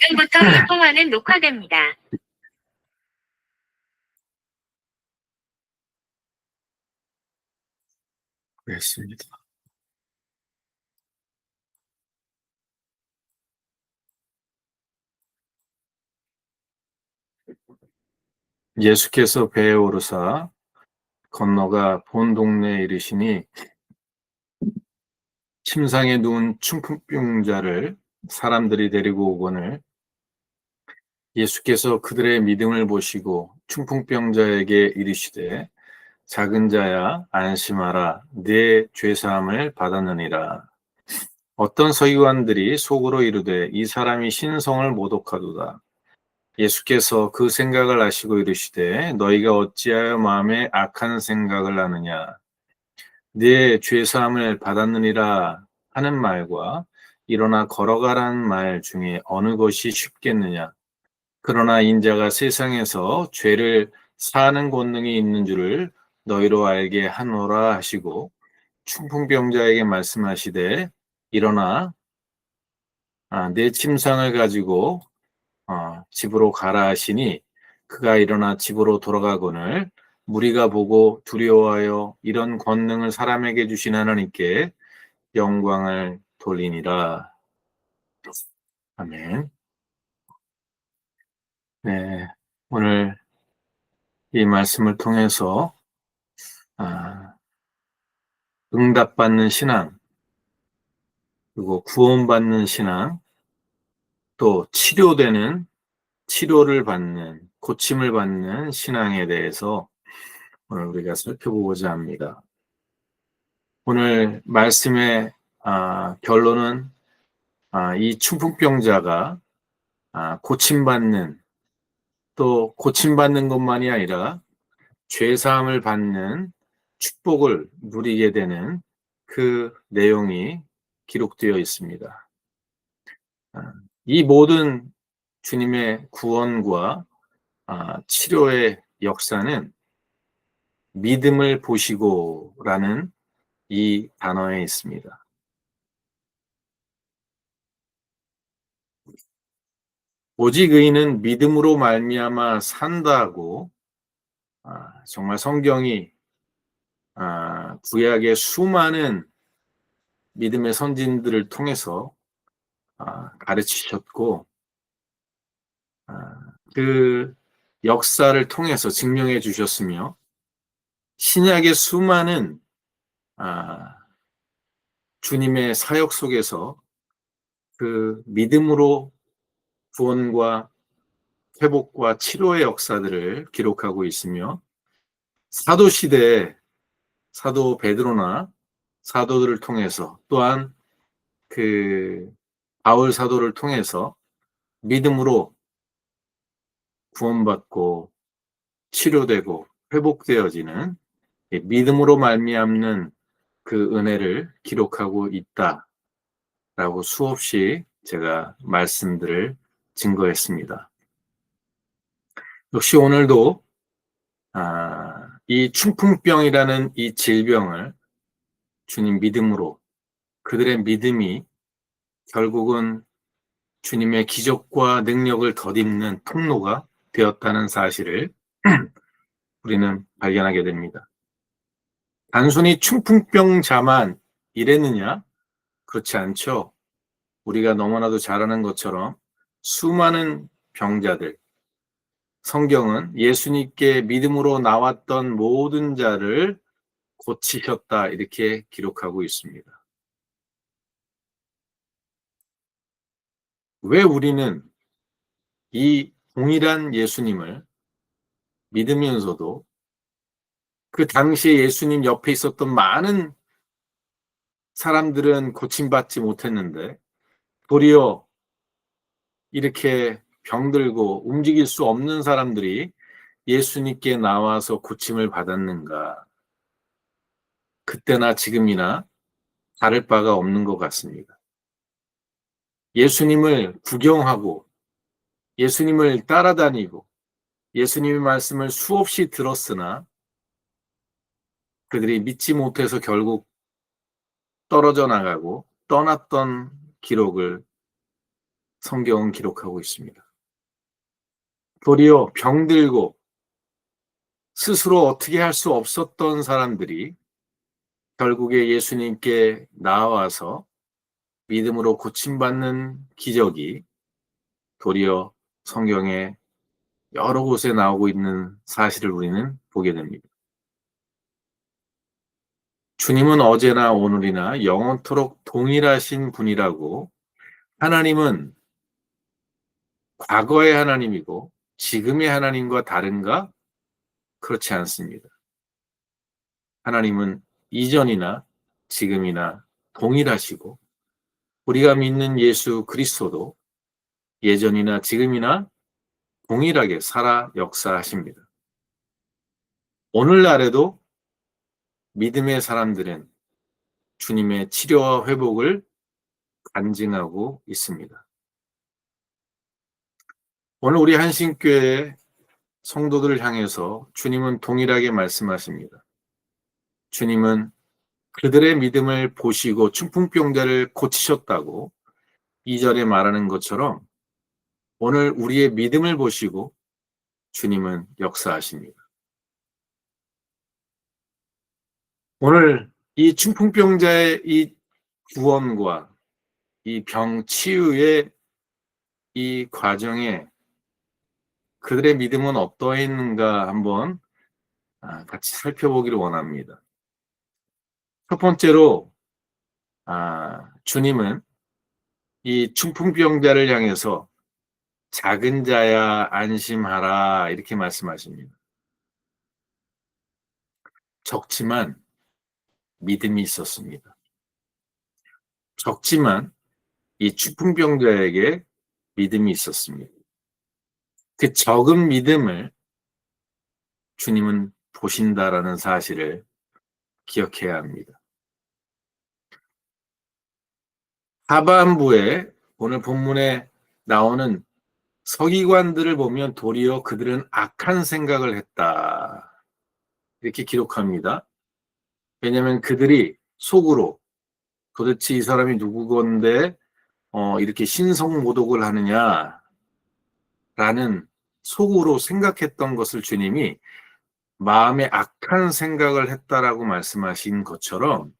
지금부터 이 통화는 녹화됩니다. 그랬습니다. 예수께서 배에 오르사 건너가 본 동네에 이르시니 침상에 누운 충풍병자를 사람들이 데리고 오거늘 예수께서 그들의 믿음을 보시고 충풍병자에게 이르시되 작은 자야 안심하라. 네 죄사함을 받았느니라. 어떤 서기관들이 속으로 이르되 이 사람이 신성을 모독하도다. 예수께서 그 생각을 아시고 이르시되 너희가 어찌하여 마음에 악한 생각을 하느냐? 네 죄사함을 받았느니라. 하는 말과 일어나 걸어가라는 말 중에 어느 것이 쉽겠느냐? 그러나 인자가 세상에서 죄를 사는 권능이 있는 줄을 너희로 알게 하노라 하시고 충풍병자에게 말씀하시되 일어나 아, 내 침상을 가지고 어, 집으로 가라 하시니 그가 일어나 집으로 돌아가거늘 무리가 보고 두려워하여 이런 권능을 사람에게 주신 하나님께 영광을 돌리니라. 아멘. 네, 오늘 이 말씀을 통해서 아, 응답받는 신앙, 그리고 구원받는 신앙, 또 치료되는, 치료를 받는, 고침을 받는 신앙에 대해서 오늘 우리가 살펴보고자 합니다. 오늘 말씀의 아, 결론은 아, 이 충풍병자가 아, 고침받는 또 고침받는 것만이 아니라 죄사함을 받는 축복을 누리게 되는 그 내용이 기록되어 있습니다. 아, 이 모든 주님의 구원과 아, 치료의 역사는 믿음을 보시고라는 이 단어에 있습니다. 오직 의인은 믿음으로 말미암아 산다고 아, 정말 성경이 아, 구약의 수많은 믿음의 선진들을 통해서 아, 가르치셨고 아, 그 역사를 통해서 증명해 주셨으며 신약의 수많은 아, 주님의 사역 속에서 그 믿음으로 구원과 회복과 치료의 역사들을 기록하고 있으며 사도 시대에 사도 베드로나 사도들을 통해서 또한 그 바울 사도를 통해서 믿음으로 구원받고 치료되고 회복되어지는 믿음으로 말미암는 그 은혜를 기록하고 있다라고 수없이 제가 말씀들을 증거했습니다. 역시 오늘도 아, 이 충풍병이라는 이 질병을 주님 믿음으로 그들의 믿음이 결국은 주님의 기적과 능력을 덧입는 통로가 되었다는 사실을 우리는 발견하게 됩니다. 단순히 충풍병자만 이랬느냐? 그렇지 않죠. 우리가 너무나도 잘 아는 것처럼 수많은 병자들, 성경은 예수님께 믿음으로 나왔던 모든 자를 고치셨다 이렇게 기록하고 있습니다. 왜 우리는 이 동일한 예수님을 믿으면서도 그 당시에 예수님 옆에 있었던 많은 사람들은 고침받지 못했는데 도리어 이렇게 병들고 움직일 수 없는 사람들이 예수님께 나와서 고침을 받았는가? 그때나 지금이나 다를 바가 없는 것 같습니다. 예수님을 구경하고 예수님을 따라다니고 예수님의 말씀을 수없이 들었으나 그들이 믿지 못해서 결국 떨어져 나가고 떠났던 기록을 성경은 기록하고 있습니다. 도리어 병들고 스스로 어떻게 할 수 없었던 사람들이 결국에 예수님께 나와서 믿음으로 고침받는 기적이 도리어 성경에 여러 곳에 나오고 있는 사실을 우리는 보게 됩니다. 주님은 어제나 오늘이나 영원토록 동일하신 분이라고 하나님은 과거의 하나님이고 지금의 하나님과 다른가? 그렇지 않습니다. 하나님은 이전이나 지금이나 동일하시고 우리가 믿는 예수 그리스도도 예전이나 지금이나 동일하게 살아 역사하십니다. 오늘날에도 믿음의 사람들은 주님의 치료와 회복을 간증하고 있습니다. 오늘 우리 한신교회 성도들을 향해서 주님은 동일하게 말씀하십니다. 주님은 그들의 믿음을 보시고 충풍병자를 고치셨다고 이절에 말하는 것처럼 오늘 우리의 믿음을 보시고 주님은 역사하십니다. 오늘 이 충풍병자의 이 구원과 이 병 치유의 이 과정에 그들의 믿음은 어떠했는가 한번 아, 같이 살펴보기를 원합니다. 첫 번째로 아, 주님은 이 충풍병자를 향해서 작은 자야 안심하라 이렇게 말씀하십니다. 적지만 믿음이 있었습니다. 적지만 이 충풍병자에게 믿음이 있었습니다. 그 적은 믿음을 주님은 보신다라는 사실을 기억해야 합니다. 하반부에 오늘 본문에 나오는 서기관들을 보면 도리어 그들은 악한 생각을 했다. 이렇게 기록합니다. 왜냐하면 그들이 속으로 도대체 이 사람이 누구 건데 어, 이렇게 신성모독을 하느냐 라는 속으로 생각했던 것을 주님이 마음에 악한 생각을 했다라고 말씀하신 것처럼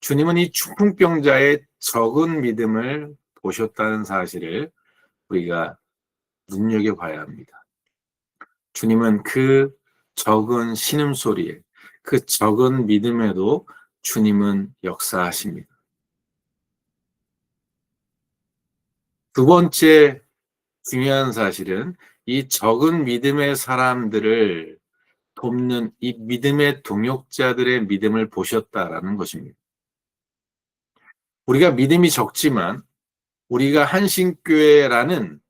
주님은 이 충풍병자의 적은 믿음을 보셨다는 사실을 우리가 눈여겨봐야 합니다. 주님은 그 적은 신음소리에 그 적은 믿음에도 주님은 역사하십니다. 두 번째 중요한 사실은 이 적은 믿음의 사람들을 돕는 이 믿음의 동역자들의 믿음을 보셨다라는 것입니다. 우리가 믿음이 적지만 우리가 한신교회라는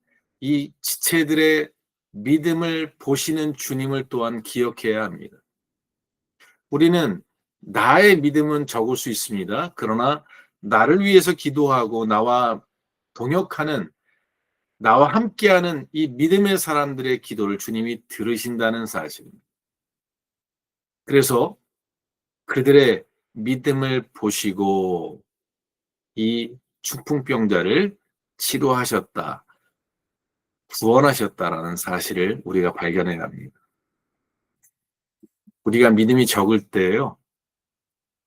이 지체들의 믿음을 보시는 주님을 또한 기억해야 합니다. 우리는 나의 믿음은 적을 수 있습니다. 그러나 나를 위해서 기도하고 나와 동역하는 나와 함께하는 이 믿음의 사람들의 기도를 주님이 들으신다는 사실입니다. 그래서 그들의 믿음을 보시고 이 중풍병자를 치료하셨다, 구원하셨다라는 사실을 우리가 발견해야 합니다. 우리가 믿음이 적을 때요,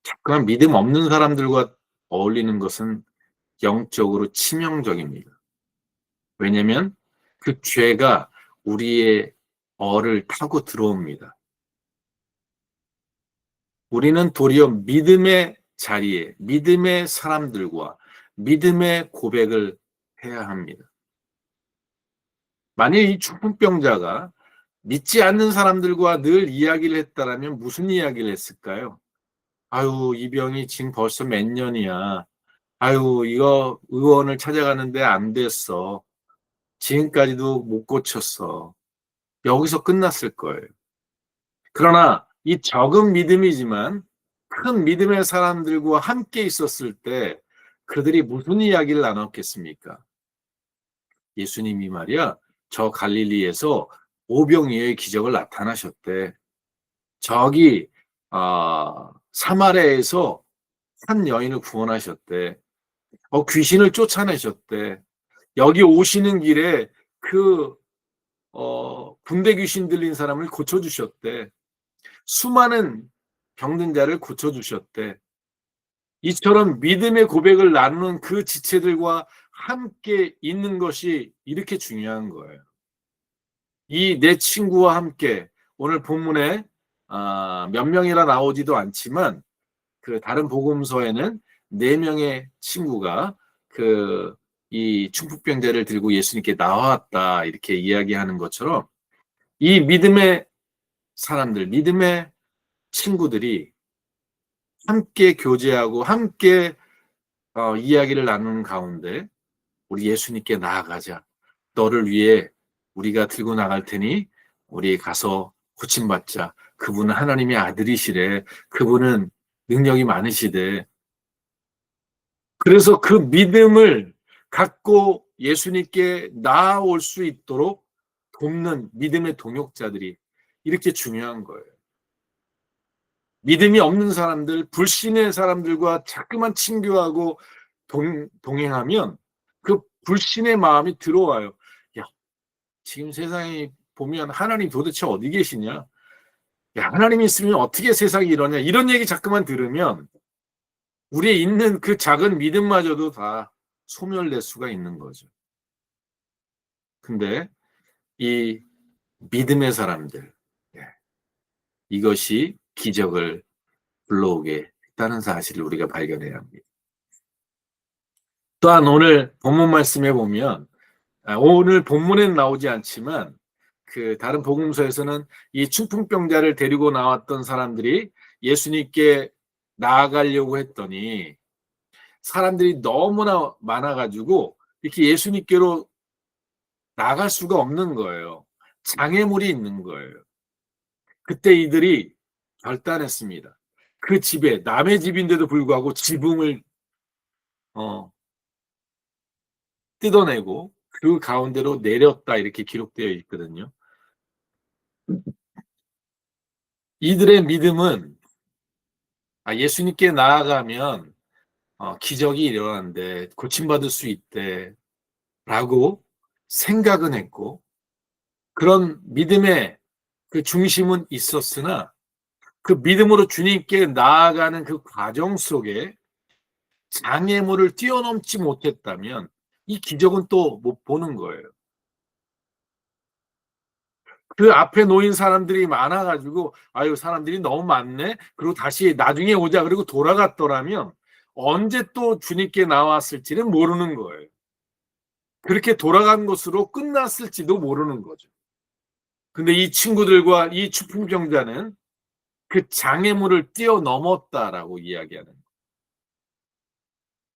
자꾸만 믿음 없는 사람들과 어울리는 것은 영적으로 치명적입니다. 왜냐하면 그 죄가 우리의 어를 타고 들어옵니다. 우리는 도리어 믿음의 자리에 믿음의 사람들과 믿음의 고백을 해야 합니다. 만일 이 중풍병자가 믿지 않는 사람들과 늘 이야기를 했다라면 무슨 이야기를 했을까요? 아유, 이 병이 지금 벌써 몇 년이야. 아유, 이거 의원을 찾아가는데 안 됐어. 지금까지도 못 고쳤어. 여기서 끝났을 거예요. 그러나 이 적은 믿음이지만 큰 믿음의 사람들과 함께 있었을 때 그들이 무슨 이야기를 나눴겠습니까? 예수님이 말이야, 저 갈릴리에서 오병이의 기적을 나타나셨대. 저기, 아, 사마리아에서 한 여인을 구원하셨대. 어, 귀신을 쫓아내셨대. 여기 오시는 길에 그 어, 군대 귀신 들린 사람을 고쳐주셨대. 수많은 병든 자를 고쳐주셨대. 이처럼 믿음의 고백을 나누는 그 지체들과 함께 있는 것이 이렇게 중요한 거예요. 이 내 친구와 함께 오늘 본문에 아, 몇 명이라 나오지도 않지만 그 다른 복음서에는 네 명의 친구가 그 이 충풍병자를 들고 예수님께 나왔다 이렇게 이야기하는 것처럼 이 믿음의 사람들, 믿음의 친구들이 함께 교제하고 함께 어, 이야기를 나누는 가운데 우리 예수님께 나아가자. 너를 위해 우리가 들고 나갈 테니 우리 가서 고침받자. 그분은 하나님의 아들이시래. 그분은 능력이 많으시대. 그래서 그 믿음을 갖고 예수님께 나아올 수 있도록 돕는 믿음의 동역자들이 이렇게 중요한 거예요. 믿음이 없는 사람들, 불신의 사람들과 자꾸만 친교하고 동, 동행하면 그 불신의 마음이 들어와요. 야, 지금 세상에 보면 하나님 도대체 어디 계시냐? 야, 하나님 있으면 어떻게 세상이 이러냐? 이런 얘기 자꾸만 들으면 우리에 있는 그 작은 믿음마저도 다 소멸될 수가 있는 거죠. 근데 이 믿음의 사람들, 예, 이것이 기적을 불러오게 했다는 사실을 우리가 발견해야 합니다. 또한 오늘 본문 말씀에 보면 아, 오늘 본문에는 나오지 않지만 그 다른 복음서에서는 이 충풍병자를 데리고 나왔던 사람들이 예수님께 나아가려고 했더니 사람들이 너무나 많아가지고 이렇게 예수님께로 나갈 수가 없는 거예요. 장애물이 있는 거예요. 그때 이들이 결단했습니다. 그 집에 남의 집인데도 불구하고 지붕을 어, 뜯어내고 그 가운데로 내렸다 이렇게 기록되어 있거든요. 이들의 믿음은 아, 예수님께 나아가면 어, 기적이 일어나는데 고침받을 수 있대 라고 생각은 했고 그런 믿음의 그 중심은 있었으나 그 믿음으로 주님께 나아가는 그 과정 속에 장애물을 뛰어넘지 못했다면 이 기적은 또 못 보는 거예요. 그 앞에 놓인 사람들이 많아가지고 아유 사람들이 너무 많네. 그리고 다시 나중에 오자 그리고 돌아갔더라면 언제 또 주님께 나왔을지는 모르는 거예요. 그렇게 돌아간 것으로 끝났을지도 모르는 거죠. 근데 이 친구들과 이 추풍병자는 그 장애물을 뛰어넘었다라고 이야기하는 거예요.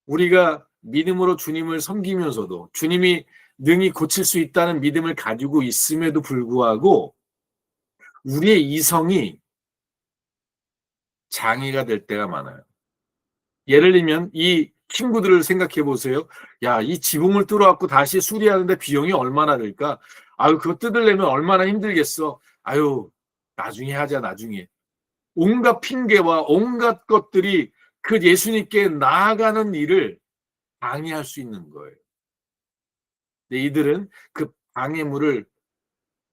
우리가 믿음으로 주님을 섬기면서도 주님이 능히 고칠 수 있다는 믿음을 가지고 있음에도 불구하고 우리의 이성이 장애가 될 때가 많아요. 예를 들면 이 친구들을 생각해 보세요. 야, 이 지붕을 뚫어갖고 다시 수리하는데 비용이 얼마나 들까? 아유, 그거 뜯으려면 얼마나 힘들겠어. 아유, 나중에 하자, 나중에. 온갖 핑계와 온갖 것들이 그 예수님께 나아가는 일을 방해할 수 있는 거예요. 근데 이들은 그 방해물을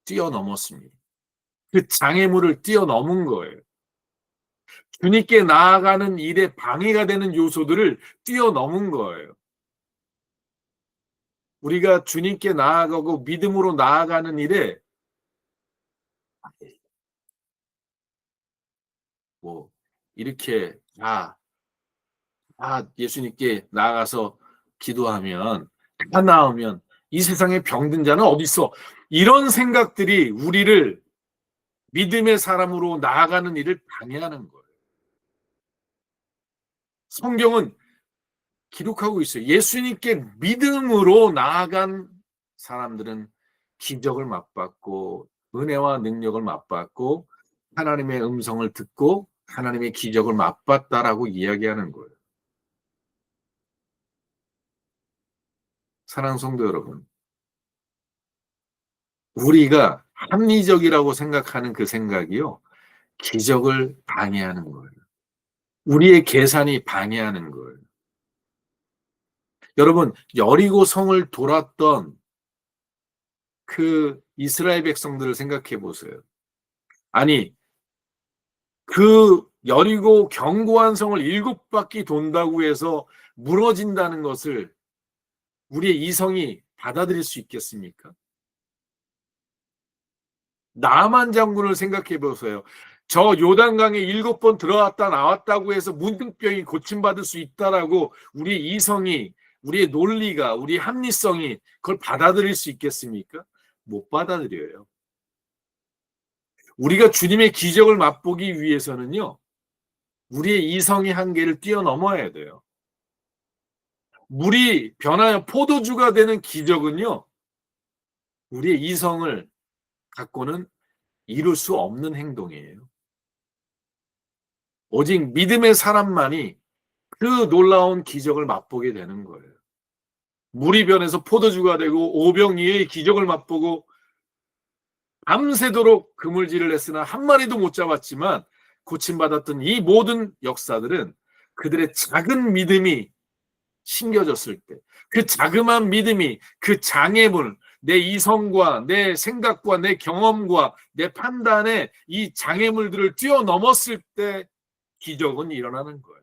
뛰어넘었습니다. 그 장애물을 뛰어넘은 거예요. 주님께 나아가는 일에 방해가 되는 요소들을 뛰어넘은 거예요. 우리가 주님께 나아가고 믿음으로 나아가는 일에 뭐 이렇게 다, 다 예수님께 나아가서 기도하면 다 나으면 이 세상에 병든 자는 어디 있어? 이런 생각들이 우리를 믿음의 사람으로 나아가는 일을 방해하는 거예요. 성경은 기록하고 있어요. 예수님께 믿음으로 나아간 사람들은 기적을 맛봤고 은혜와 능력을 맛봤고 하나님의 음성을 듣고 하나님의 기적을 맛봤다라고 이야기하는 거예요. 사랑 성도 여러분, 우리가 합리적이라고 생각하는 그 생각이요, 기적을 방해하는 거예요. 우리의 계산이 방해하는 거예요. 여러분, 여리고 성을 돌았던 그 이스라엘 백성들을 생각해 보세요. 아니, 그 여리고 견고한 성을 일곱 바퀴 돈다고 해서 무너진다는 것을 우리의 이성이 받아들일 수 있겠습니까? 나만 장군을 생각해 보세요. 저 요단강에 일곱 번 들어왔다 나왔다고 해서 문득병이 고침받을 수 있다라고 우리 이성이, 우리의 논리가, 우리 합리성이 그걸 받아들일 수 있겠습니까? 못 받아들여요. 우리가 주님의 기적을 맛보기 위해서는요, 우리의 이성의 한계를 뛰어넘어야 돼요. 물이 변하여 포도주가 되는 기적은요, 우리의 이성을 갖고는 이룰 수 없는 행동이에요. 오직 믿음의 사람만이 그 놀라운 기적을 맛보게 되는 거예요. 물이 변해서 포도주가 되고 오병이의 기적을 맛보고 밤새도록 그물질을 했으나 한 마리도 못 잡았지만 고침받았던 이 모든 역사들은 그들의 작은 믿음이 심겨졌을 때, 그 자그마한 믿음이 그 장애물, 내 이성과 내 생각과 내 경험과 내 판단에 이 장애물들을 뛰어넘었을 때 기적은 일어나는 거예요.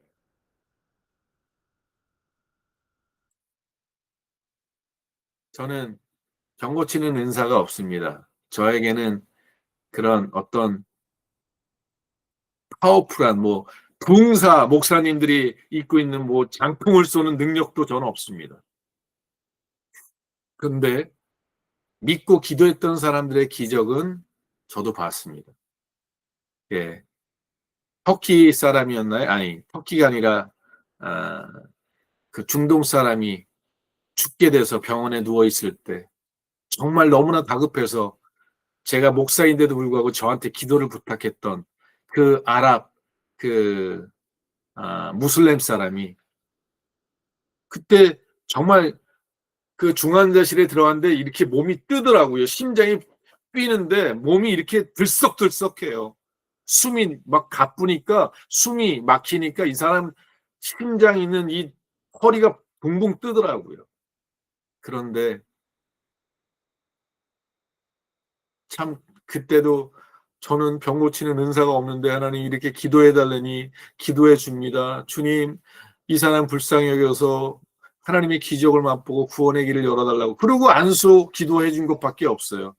저는 경고치는 은사가 없습니다. 저에게는 그런 어떤 파워풀한 뭐 부흥사 목사님들이 입고 있는 뭐 장풍을 쏘는 능력도 저는 없습니다. 근데 믿고 기도했던 사람들의 기적은 저도 봤습니다. 예. 터키 사람이었나요? 아니, 터키가 아니라 아, 그 중동 사람이 죽게 돼서 병원에 누워 있을 때 정말 너무나 다급해서 제가 목사인데도 불구하고 저한테 기도를 부탁했던 그 아랍 그 아, 무슬림 사람이 그때 정말 그 중환자실에 들어갔는데 이렇게 몸이 뜨더라고요. 심장이 뛰는데 몸이 이렇게 들썩들썩해요. 숨이 막 가쁘니까 숨이 막히니까 이 사람 심장 있는 이 허리가 붕붕 뜨더라고요. 그런데 참 그때도 저는 병 고치는 은사가 없는데 하나님 이렇게 기도해 달라니 기도해 줍니다. 주님 이 사람 불쌍히 여겨서 하나님의 기적을 맛보고 구원의 길을 열어달라고 그러고 안수 기도해 준 것밖에 없어요.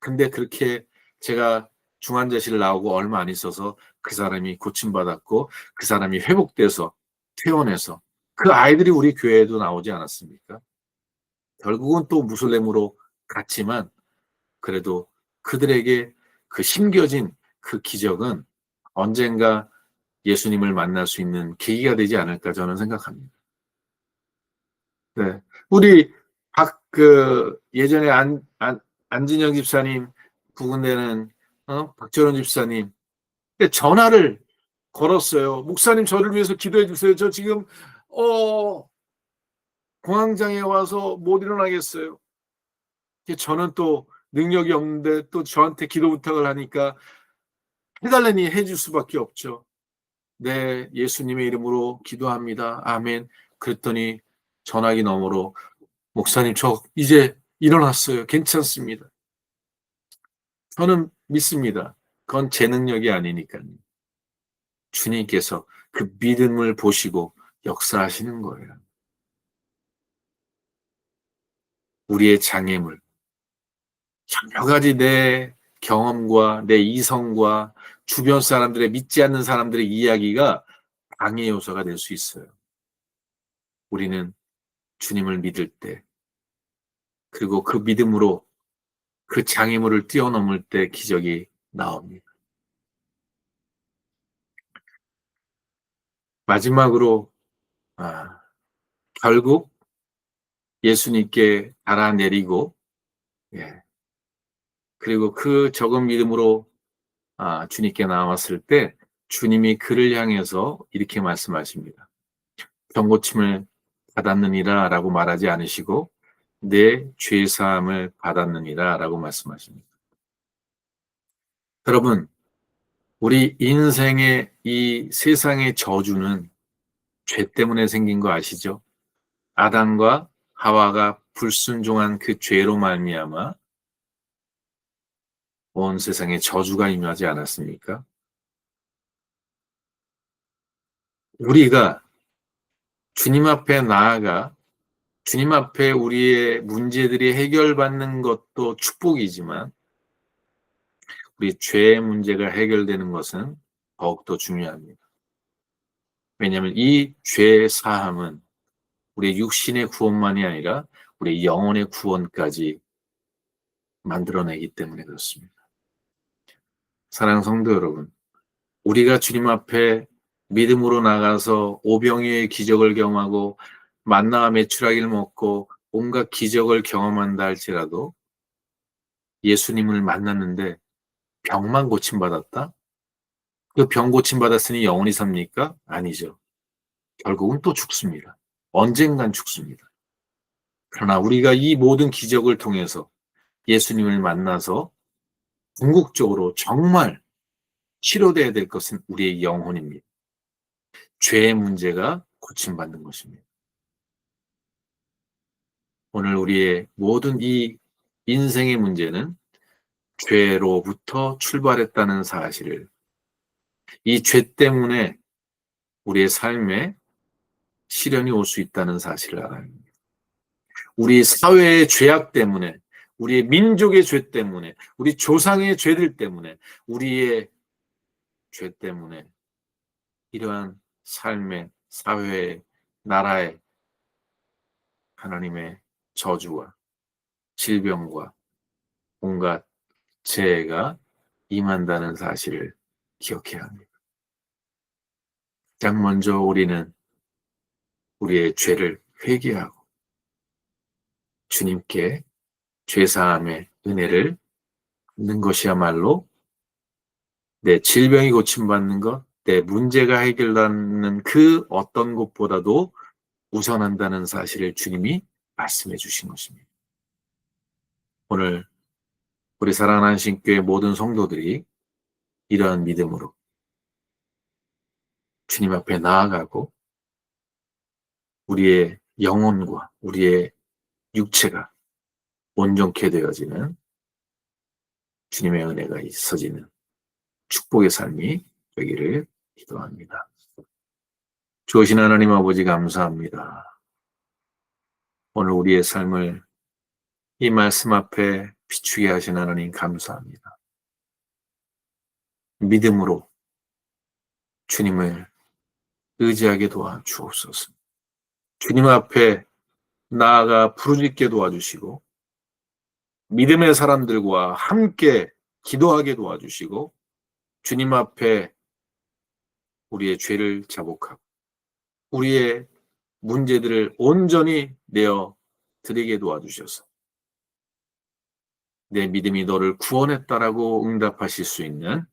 근데 그렇게 제가 중환자실 나오고 얼마 안 있어서 그 사람이 고침받았고 그 사람이 회복돼서 퇴원해서 그 아이들이 우리 교회에도 나오지 않았습니까? 결국은 또 무슬림으로 갔지만 그래도 그들에게 그 심겨진 그 기적은 언젠가 예수님을 만날 수 있는 계기가 되지 않을까 저는 생각합니다. 네. 우리 박, 그, 예전에 안, 안, 안진영 집사님 부근되는, 어? 박철원 집사님. 전화를 걸었어요. 목사님 저를 위해서 기도해 주세요. 저 지금, 어, 공황장애 와서 못 일어나겠어요. 저는 또 능력이 없는데 또 저한테 기도 부탁을 하니까 해달라니 해줄 수밖에 없죠. 네, 예수님의 이름으로 기도합니다. 아멘. 그랬더니 전화기 너머로 목사님 저 이제 일어났어요. 괜찮습니다. 저는 믿습니다. 그건 제 능력이 아니니까요. 주님께서 그 믿음을 보시고 역사하시는 거예요. 우리의 장애물, 여러 가지 내 경험과 내 이성과 주변 사람들의 믿지 않는 사람들의 이야기가 방해 요소가 될 수 있어요. 우리는 주님을 믿을 때, 그리고 그 믿음으로 그 장애물을 뛰어넘을 때 기적이 나옵니다. 마지막으로, 아, 결국 예수님께 달아내리고, 예, 그리고 그 적은 믿음으로 아, 주님께 나왔을 때 주님이 그를 향해서 이렇게 말씀하십니다. 병고침을 받았느니라 라고 말하지 않으시고 내 죄사함을 받았느니라 라고 말씀하십니다. 여러분, 우리 인생의 이 세상의 저주는 죄 때문에 생긴 거 아시죠? 아담과 하와가 불순종한 그 죄로 말미암아 온 세상에 저주가 임하지 않았습니까? 우리가 주님 앞에 나아가 주님 앞에 우리의 문제들이 해결받는 것도 축복이지만 우리 죄의 문제가 해결되는 것은 더욱더 중요합니다. 왜냐하면 이 죄의 사함은 우리 육신의 구원만이 아니라 우리 영혼의 구원까지 만들어내기 때문에 그렇습니다. 사랑 성도 여러분, 우리가 주님 앞에 믿음으로 나가서 오병이의 기적을 경험하고 만나와 메추라기를 먹고 온갖 기적을 경험한다 할지라도 예수님을 만났는데 병만 고침받았다? 그 병 고침받았으니 영원히 삽니까? 아니죠. 결국은 또 죽습니다. 언젠간 죽습니다. 그러나 우리가 이 모든 기적을 통해서 예수님을 만나서 궁극적으로 정말 치료돼야 될 것은 우리의 영혼입니다. 죄의 문제가 고침받는 것입니다. 오늘 우리의 모든 이 인생의 문제는 죄로부터 출발했다는 사실을 이 죄 때문에 우리의 삶에 시련이 올 수 있다는 사실을 알아야 합니다. 우리 사회의 죄악 때문에, 우리의 민족의 죄 때문에, 우리 조상의 죄들 때문에, 우리의 죄 때문에 이러한 삶의, 사회의, 나라의 하나님의 저주와 질병과 온갖 재해가 임한다는 사실을 기억해야 합니다. 가장 먼저 우리는 우리의 죄를 회개하고 주님께 죄사함의 은혜를 받는 것이야말로 내 질병이 고침받는 것, 내 문제가 해결되는 그 어떤 것보다도 우선한다는 사실을 주님이 말씀해 주신 것입니다. 오늘 우리 사랑하는 신교의 모든 성도들이 이러한 믿음으로 주님 앞에 나아가고 우리의 영혼과 우리의 육체가 온전케 되어지는 주님의 은혜가 있어지는 축복의 삶이 되기를 기도합니다. 주신 하나님 아버지 감사합니다. 오늘 우리의 삶을 이 말씀 앞에 비추게 하신 하나님 감사합니다. 믿음으로 주님을 의지하게 도와주옵소서. 주님 앞에 나아가 부르짖게 도와주시고 믿음의 사람들과 함께 기도하게 도와주시고 주님 앞에 우리의 죄를 자복하고 우리의 문제들을 온전히 내어 드리게 도와주셔서 내 믿음이 너를 구원했다라고 응답하실 수 있는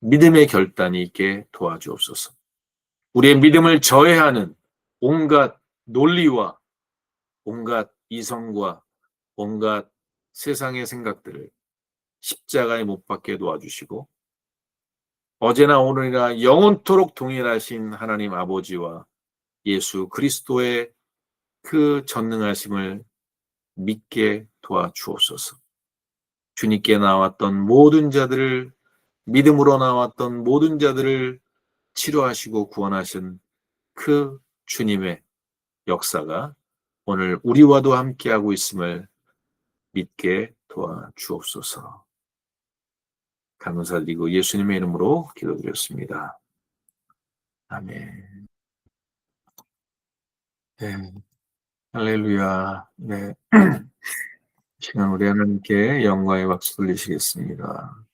믿음의 결단이 있게 도와주옵소서. 우리의 믿음을 저해하는 온갖 논리와 온갖 이성과 온갖 세상의 생각들을 십자가에 못 박게 도와주시고 어제나 오늘이나 영원토록 동일하신 하나님 아버지와 예수 그리스도의 그 전능하심을 믿게 도와주옵소서. 주님께 나왔던 모든 자들을 믿음으로 나왔던 모든 자들을 치료하시고 구원하신 그 주님의 역사가 오늘 우리와도 함께하고 있음을 믿게 도와주옵소서. 감사드리고 예수님의 이름으로 기도드렸습니다. 아멘. 네. 할렐루야. 네. 시간 우리 하나님께 영광의 박수 돌리시겠습니다.